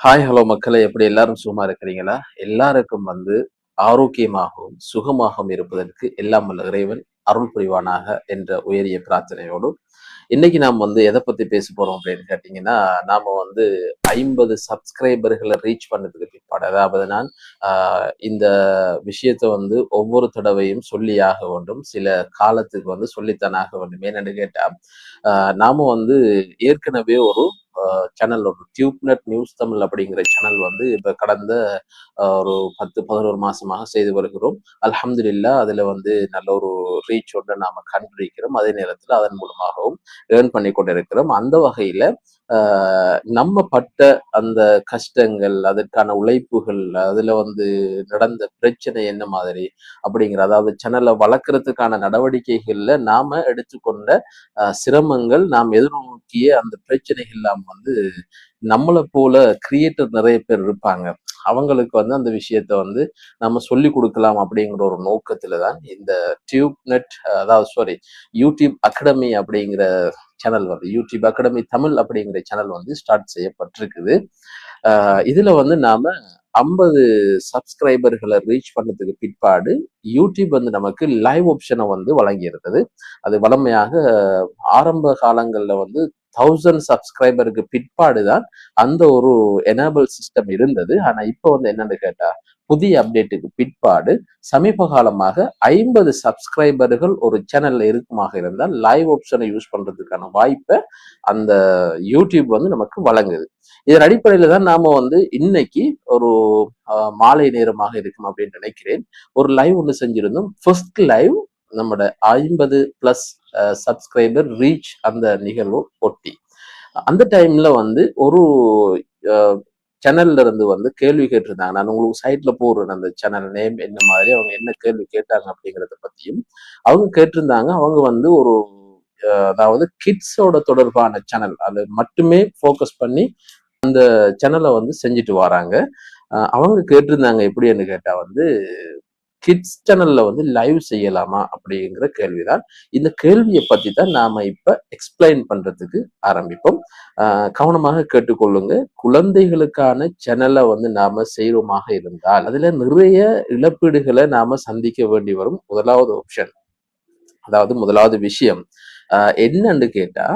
Hi hello மக்களை. எப்படி எல்லாரும் சுகமா இருக்கிறீங்களா? எல்லாருக்கும் வந்து ஆரோக்கியமாகவும் சுகமாகவும் இருப்பதற்கு எல்லாம் வல்ல இறைவன் அருள் புரிவானாக என்ற உயரிய பிரார்த்தனையோடு இன்னைக்கு நாம் வந்து எதை பத்தி பேச போறோம் அப்படின்னு கேட்டீங்கன்னா நாம வந்து ஐம்பது சப்ஸ்கிரைபர்களை ரீச் பண்ணதுக்கு பிற்பாடு அதாவது நான் ஆஹ் இந்த விஷயத்த வந்து ஒவ்வொரு தடவையும் சொல்லியாக வேண்டும் சில காலத்துக்கு வந்து சொல்லித்தானாக வேண்டும் ஏன்னு கேட்டா ஆஹ் நாம வந்து ஏற்கனவே ஒரு சேனல் ஒரு டியூப்நெட் நியூஸ் தமிழ் அப்படிங்கிற சேனல் வந்து இப்போ கடந்த ஒரு பத்து பதினோரு மாசமாக செய்து வருகிறோம். அலமதுல்லா அதுல வந்து நல்ல ஒரு ரீச் ஒன்று நாம கண்டுபிடிக்கிறோம். அதே நேரத்தில் அதன் மூலமாகவும் ஏர்ன் பண்ணி கொண்டிருக்கிறோம். அந்த வகையில நம்ம பட்ட அந்த கஷ்டங்கள் அதற்கான உழைப்புகள் அதுல வந்து நடந்த பிரச்சனை என்ன மாதிரி அப்படிங்கிற அதாவது சேனலை வளர்க்கறதுக்கான நடவடிக்கைகள்ல நாம எடுத்துக்கொண்ட சிரமங்கள் நாம் எதிர்நோக்கிய அந்த பிரச்சனைகள் நம்ம வந்து நம்மளை போல கிரியேட்டர் நிறைய பேர் இருப்பாங்க. அவங்களுக்கு வந்து அந்த விஷயத்த வந்து நம்ம சொல்லி கொடுக்கலாம் அப்படிங்கிற ஒரு நோக்கத்துல தான் இந்த டியூப் நெட் அதாவது சாரி யூடியூப் அகாடமி அப்படிங்கிற சேனல் வந்து யூடியூப் அகாடமி தமிழ் அப்படிங்கிற சேனல் வந்து ஸ்டார்ட் செய்யப்பட்டிருக்குது. இதுல வந்து நாம ஐம்பது சப்ஸ்கிரைபர்களை ரீச் பண்ணதுக்கு பிற்பாடு யூடியூப் வந்து நமக்கு லைவ் ஆப்ஷனை வந்து வழங்கி இருந்தது அது வளமையாக ஆரம்ப காலங்களில் வந்து தௌசண்ட் சப்ஸ்கிரைபருக்கு பிற்பாடு தான் அந்த ஒரு எனேபிள் சிஸ்டம் இருந்தது. ஆனா இப்போ வந்து என்னன்னு கேட்டா புதிய அப்டேட்டுக்கு பிற்பாடு சமீப காலமாக ஐம்பது சப்ஸ்கிரைபர்கள் ஒரு சேனல்ல இருக்குமாக இருந்தால் லைவ் ஆப்ஷனை யூஸ் பண்றதுக்கான வாய்ப்பை அந்த யூடியூப் வந்து நமக்கு வழங்குது. இதன் அடிப்படையில தான் நாம வந்து இன்னைக்கு ஒரு மாலை நேரமாக இருக்கும் அப்படின்னு நினைக்கிறேன். ஒரு லைவ் ஒன்று செஞ்சிருந்தோம். ஃபர்ஸ்ட் லைவ் நம்மட ஐம்பது பிளஸ் சப்ஸ்கிரைபர் ரீச் அந்த நிகழ்வு ஒட்டி. அந்த டைம்ல வந்து ஒரு சேனல்ல இருந்து வந்து கேள்வி கேட்டிருந்தாங்க. நான் உங்களுக்கு சைட்ல போடுறேன் அந்த சேனல் நேம் என்ன மாதிரி அவங்க என்ன கேள்வி கேட்டாங்க அப்படிங்கிறத பத்தியும் அவங்க கேட்டிருந்தாங்க. அவங்க வந்து ஒரு அதாவது கிட்ஸோட தொடர்பான சேனல் அது மட்டுமே ஃபோக்கஸ் பண்ணி அந்த சேனலை வந்து செஞ்சுட்டு வராங்க. அவங்க கேட்டிருந்தாங்க எப்படின்னு கேட்டா வந்து கிட்ஸ் சேனல்ல வந்து லைவ் செய்யலாமா அப்படிங்கிற கேள்விதான். இந்த கேள்வியை பத்தி தான் நாம இப்ப எக்ஸ்பிளைன் பண்றதுக்கு ஆரம்பிப்போம். கவனமாக கேட்டுக்கொள்ளுங்க. குழந்தைகளுக்கான சேனலை வந்து நாம செய்யறோமாக இருந்தால் அதுல நிறைய இழப்பீடுகளை நாம சந்திக்க வேண்டி வரும். முதலாவது ஆப்ஷன் அதாவது முதலாவது விஷயம். என்னன்னு கேட்டா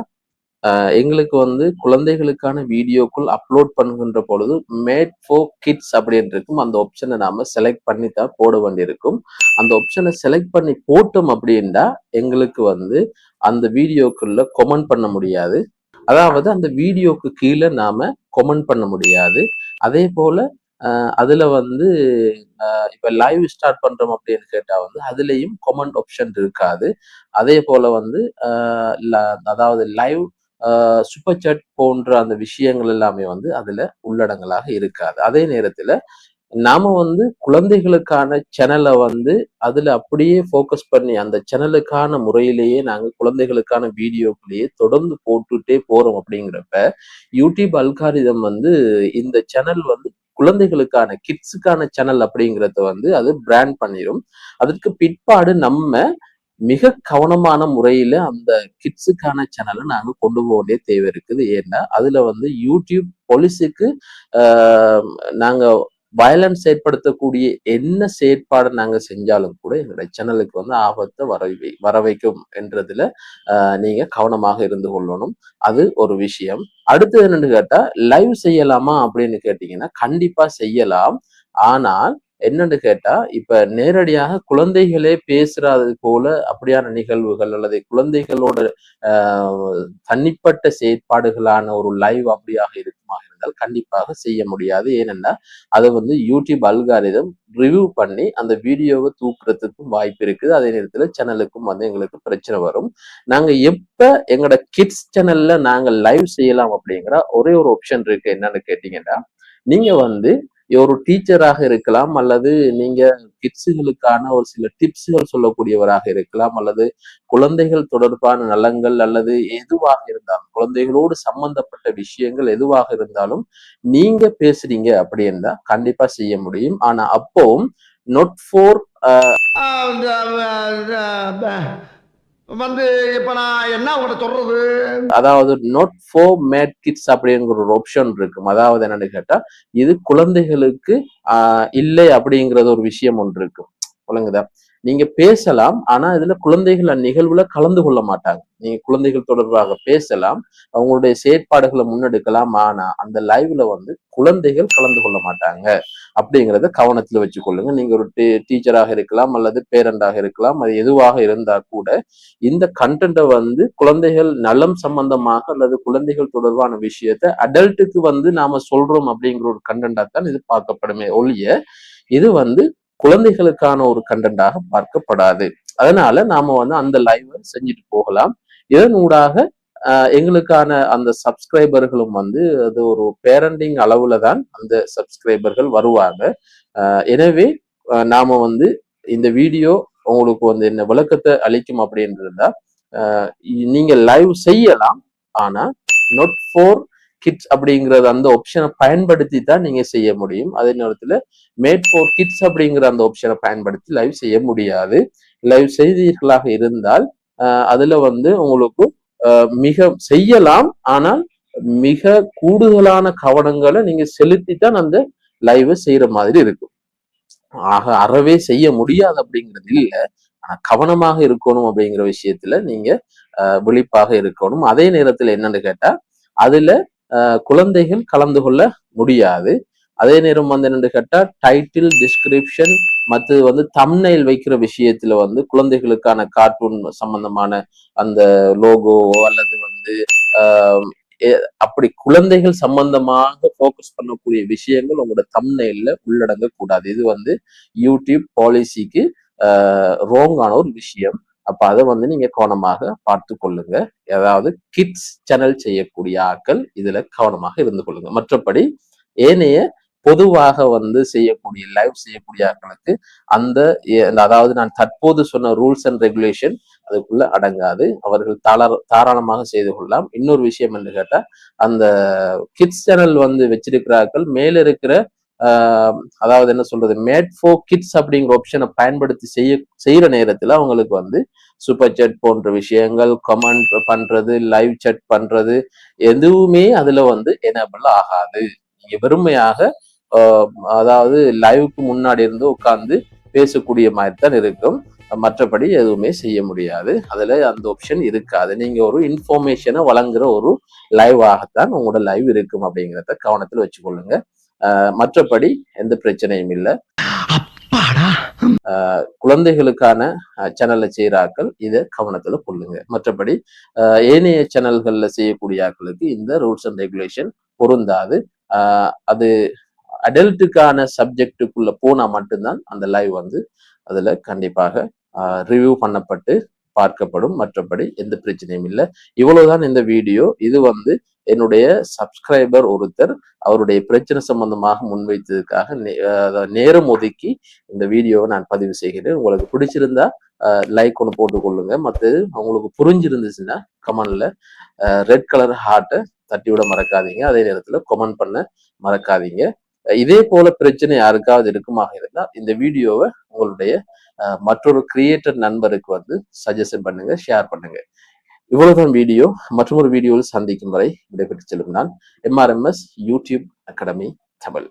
எங்களுக்கு வந்து குழந்தைகளுக்கான வீடியோக்குள் அப்லோட் பண்ணுகின்ற பொழுது மேட் ஃபோ கிட்ஸ் அப்படின்னு இருக்கும் அந்த ஆப்ஷனை நாம செலக்ட் பண்ணி தான் போட வேண்டியிருக்கும். அந்த ஆப்ஷனை செலக்ட் பண்ணி போட்டோம் அப்படின்னா எங்களுக்கு வந்து அந்த வீடியோக்குள்ள கொமெண்ட் பண்ண முடியாது. அதாவது அந்த வீடியோக்கு கீழே நாம கொமெண்ட் பண்ண முடியாது. அதே போல அதுல வந்து இப்ப லைவ் ஸ்டார்ட் பண்றோம் அப்படின்னு கேட்டா வந்து அதுலயும் கொமெண்ட் ஆப்ஷன் இருக்காது. அதே போல வந்து அதாவது லைவ் சூப்பர் சாட் போன்ற அந்த விஷயங்கள் எல்லாமே வந்து அதுல உள்ளடங்கலாக இருக்காது. அதே நேரத்துல நாம வந்து குழந்தைகளுக்கான சேனலை வந்து அதுல அப்படியே ஃபோக்கஸ் பண்ணி அந்த சேனலுக்கான முறையிலேயே நாங்க குழந்தைகளுக்கான வீடியோக்குள்ளேயே தொடர்ந்து போட்டுட்டே போறோம் அப்படிங்கிறப்ப யூடியூப் அல்காரிதம் வந்து இந்த சேனல் வந்து குழந்தைகளுக்கான கிட்ஸுக்கான சேனல் அப்படிங்கிறத வந்து அது பிராண்ட் பண்ணிடும் அதற்கு பிற்பாடு நம்ம மிக கவனமான முறையில அந்த கிட்ஸுக்கான சேனலை நாங்க கொண்டு போக வேண்டிய தேவை இருக்குது. ஏன்னா அதுல வந்து யூடியூப் பொலிஸுக்கு நாங்க வயலன்ஸ் ஏற்படுத்தக்கூடிய என்ன செயற்பாடு நாங்க செஞ்சாலும் கூட எங்களுடைய சேனலுக்கு வந்து ஆபத்தை வர வர வைக்கும் என்றதுல நீங்க கவனமாக இருந்து கொள்ளணும். அது ஒரு விஷயம். அடுத்தது என்னன்னு கேட்டால் லைவ் செய்யலாமா அப்படின்னு கேட்டீங்கன்னா கண்டிப்பா செய்யலாம். ஆனால் என்னன்னு கேட்டா இப்ப நேரடியாக குழந்தைகளே பேசுறது போல அப்படியான நிகழ்வுகள் அல்லது குழந்தைகளோட தனிப்பட்ட செயற்பாடுகளான ஒரு லைவ் அப்படியாக இருக்குமாக இருந்தால் கண்டிப்பாக செய்ய முடியாது. ஏனென்னா அதை வந்து யூடியூப் அல்காரிதம் ரிவ்யூ பண்ணி அந்த வீடியோவை தூக்குறதுக்கும் வாய்ப்பு இருக்குது. அதே நேரத்தில் சேனலுக்கும் வந்து எங்களுக்கு பிரச்சனை வரும். நாங்கள் எப்போ எங்களோட கிட்ஸ் சேனல்ல நாங்கள் லைவ் செய்யலாம் அப்படிங்கிற ஒரே ஒரு ஆப்ஷன் இருக்கு. என்னன்னு கேட்டீங்கன்னா நீங்க வந்து ஒரு டீச்சராக இருக்கலாம் அல்லது நீங்க கிட்ஸுகளுக்கான ஒரு சில டிப்ஸுகள் சொல்லக்கூடியவராக இருக்கலாம் அல்லது குழந்தைகள் தொடர்பான நலங்கள் அல்லது எதுவாக இருந்தாலும் குழந்தைகளோடு சம்பந்தப்பட்ட விஷயங்கள் எதுவாக இருந்தாலும் நீங்க பேசுறீங்க அப்படின்னா கண்டிப்பா செய்ய முடியும். ஆனா அப்பவும் நொட் ஃபோர் வந்து இப்ப நான் என்ன உங்கள்ட்ட சொல்றது? அதாவது நோட் ஃபோர் மேட் கிட்ஸ் அப்படிங்கிற ஒரு ஆப்ஷன் இருக்கும். அதாவது என்னன்னு கேட்டா இது குழந்தைகளுக்கு ஆஹ் இல்லை அப்படிங்கறது ஒரு விஷயம் ஒன்று இருக்கும். விளங்குதா நீங்க பேசலாம் ஆனா இதுல குழந்தைகள் அந்நிகழ்வுல கலந்து கொள்ள மாட்டாங்க. நீங்க குழந்தைகள் தொடர்பாக பேசலாம் அவங்களுடைய செயற்பாடுகளை முன்னெடுக்கலாம் ஆனா அந்த லைவ்ல வந்து குழந்தைகள் கலந்து கொள்ள மாட்டாங்க. அப்படிங்கிறத கவனத்துல வச்சுக்கொள்ளுங்க. நீங்க ஒரு டீச்சராக இருக்கலாம் அல்லது பேரண்டாக இருக்கலாம் அது எதுவாக இருந்தா கூட இந்த கண்டென்ட்டை வந்து குழந்தைகள் நலம் சம்பந்தமாக அல்லது குழந்தைகள் தொடர்பான விஷயத்த அடல்ட்டுக்கு வந்து நாம சொல்றோம் அப்படிங்கிற ஒரு கண்டென்ட்டா தான் இது பார்க்கப்படுமே ஒழிய இது வந்து குழந்தைகளுக்கான ஒரு கண்டென்ட்டாக பார்க்கப்படாது. அதனால நாம வந்து அந்த லைவ் செஞ்சுட்டு போகலாம். இதன் ஊடாக எங்களுக்கான அந்த சப்ஸ்கிரைபர்களும் வந்து அது ஒரு பேரண்டிங் அளவுல தான் அந்த சப்ஸ்கிரைபர்கள் வருவாங்க. எனவே நாம வந்து இந்த வீடியோ உங்களுக்கு வந்து என்ன விளக்கத்தை அளிக்கும் அப்படின்னு நீங்க லைவ் செய்யலாம். ஆனா நோட் ஃபோர் கிட்ஸ் அப்படிங்கறது அந்த ஆப்ஷனை பயன்படுத்தி தான் நீங்க செய்ய முடியும். அதே நேரத்துல மேட் ஃபோர் கிட்ஸ் அப்படிங்கிற அந்த ஆப்ஷனை பயன்படுத்தி லைவ் செய்ய முடியாது. லைவ் செய்தீர்களாக இருந்தால் ஆஹ் அதுல வந்து உங்களுக்கு ஆஹ் மிக செய்யலாம். ஆனால் மிக கூடுதலான கவனங்களை நீங்க செலுத்தி தான் அந்த லைவை செய்யற மாதிரி இருக்கும். ஆக அறவே செய்ய முடியாது அப்படிங்கிறது இல்ல. ஆனா கவனமாக இருக்கணும் அப்படிங்கிற விஷயத்துல நீங்க ஆஹ் விழிப்பாக இருக்கணும். அதே நேரத்துல என்னன்னு கேட்டா அதுல குழந்தைகள் கலந்து கொள்ள முடியாது. அதே நேரம் வந்து என்னன்னு கேட்டால் டைட்டில் டிஸ்கிரிப்ஷன் மற்றது வந்து தம்னைல் வைக்கிற விஷயத்துல வந்து குழந்தைகளுக்கான கார்ட்டூன் சம்பந்தமான அந்த லோகோவோ அல்லது வந்து ஆஹ் அப்படி குழந்தைகள் சம்பந்தமாக ஃபோக்கஸ் பண்ணக்கூடிய விஷயங்கள் உங்களோட தம்னைல உள்ளடங்க கூடாது இது வந்து யூடியூப் பாலிசிக்கு ரோங்கான ஒரு விஷயம். அப்ப அதை வந்து நீங்க கவனமாக பார்த்து கொள்ளுங்க. அதாவது கிட்ஸ் சேனல் செய்யக்கூடிய ஆட்கள் இதுல கவனமாக இருந்து கொள்ளுங்க. மற்றபடி ஏனைய பொதுவாக வந்து செய்யக்கூடிய லைவ் செய்யக்கூடிய ஆட்களுக்கு அந்த அதாவது நான் தற்போது சொன்ன ரூல்ஸ் அண்ட் ரெகுலேஷன் அதுக்குள்ள அடங்காது. அவர்கள் தாராள தாராளமாக செய்து கொள்ளலாம். இன்னொரு விஷயம் என்ன கேட்டால் அந்த கிட்ஸ் சேனல் வந்து வச்சிருக்கிறார்கள். மேல இருக்கிற அதாவது என்ன சொல்றது மேட் ஃபோர் கிட்ஸ் அப்படிங்கிற ஆப்ஷனை பயன்படுத்தி செய்ய செய்யற நேரத்துல அவங்களுக்கு வந்து சூப்பர் சேட் போன்ற விஷயங்கள் கமெண்ட் பண்றது லைவ் சேட் பண்றது எதுவுமே அதுல வந்து எனபிள் ஆகாது. நீங்க வெறுமையாக அதாவது லைவுக்கு முன்னாடி இருந்து உட்கார்ந்து பேசக்கூடிய மாதிரி தான் இருக்கும். மற்றபடி எதுவுமே செய்ய முடியாது. அதில் அந்த ஆப்ஷன் இருக்காது. நீங்கள் ஒரு இன்ஃபர்மேஷனை வழங்குற ஒரு லைவ் ஆகத்தான் உங்களோட லைவ் இருக்கும் அப்படிங்கிறத கவனத்தில் வச்சுக்கொள்ளுங்க. மற்றபடி எந்த பிரச்சனையும் இல்லை. குழந்தைகளுக்கான சேனல்ல செய்யற ஆட்கள் இதை கவனத்துல கொள்ளுங்க. மற்றபடி ஏனைய சேனல்கள்ல செய்யக்கூடிய ஆட்களுக்கு இந்த ரூல்ஸ் அண்ட் ரெகுலேஷன் பொருந்தாது. ஆஹ் அது அடல்ட்டுக்கான சப்ஜெக்டுக்குள்ள போனா மட்டும்தான் அந்த லைவ் வந்து அதுல கண்டிப்பாக ரிவ்யூ பண்ணப்பட்டு பார்க்கப்படும். மற்றபடி எந்த பிரச்சனையும் இல்லை. இவ்வளவுதான் இந்த வீடியோ இது வந்து என்னுடைய சப்ஸ்கிரைபர் ஒருத்தர் அவருடைய பிரச்சனை சம்பந்தமாக முன்வைத்ததுக்காக நே- நேரம் ஒதுக்கி இந்த வீடியோவை நான் பதிவு செய்கிறேன். உங்களுக்கு பிடிச்சிருந்தா லைக் ஒன்று போட்டுக்கொள்ளுங்க. மற்றது உங்களுக்கு புரிஞ்சிருந்துச்சுன்னா கமெண்ட்ல ரெட் கலர் ஹார்ட்டை தட்டி விட மறக்காதீங்க. அதே நேரத்தில் கமெண்ட் பண்ண மறக்காதீங்க. இதே போல பிரச்சனை யாருக்காவது இருக்குமாக இருந்தால் இந்த வீடியோவை உங்களுடைய மற்றொரு கிரியேட்டர் நண்பருக்கு வந்து சஜஷன் பண்ணுங்க ஷேர் பண்ணுங்க. இவ்வளவுதான் வீடியோ. மற்றொரு வீடியோவில் சந்திக்கும் வரை விடைபெற்று செல்லும் நான் எம்ஆர்எம்எஸ் யூடியூப் அகாடமி தமிழ்.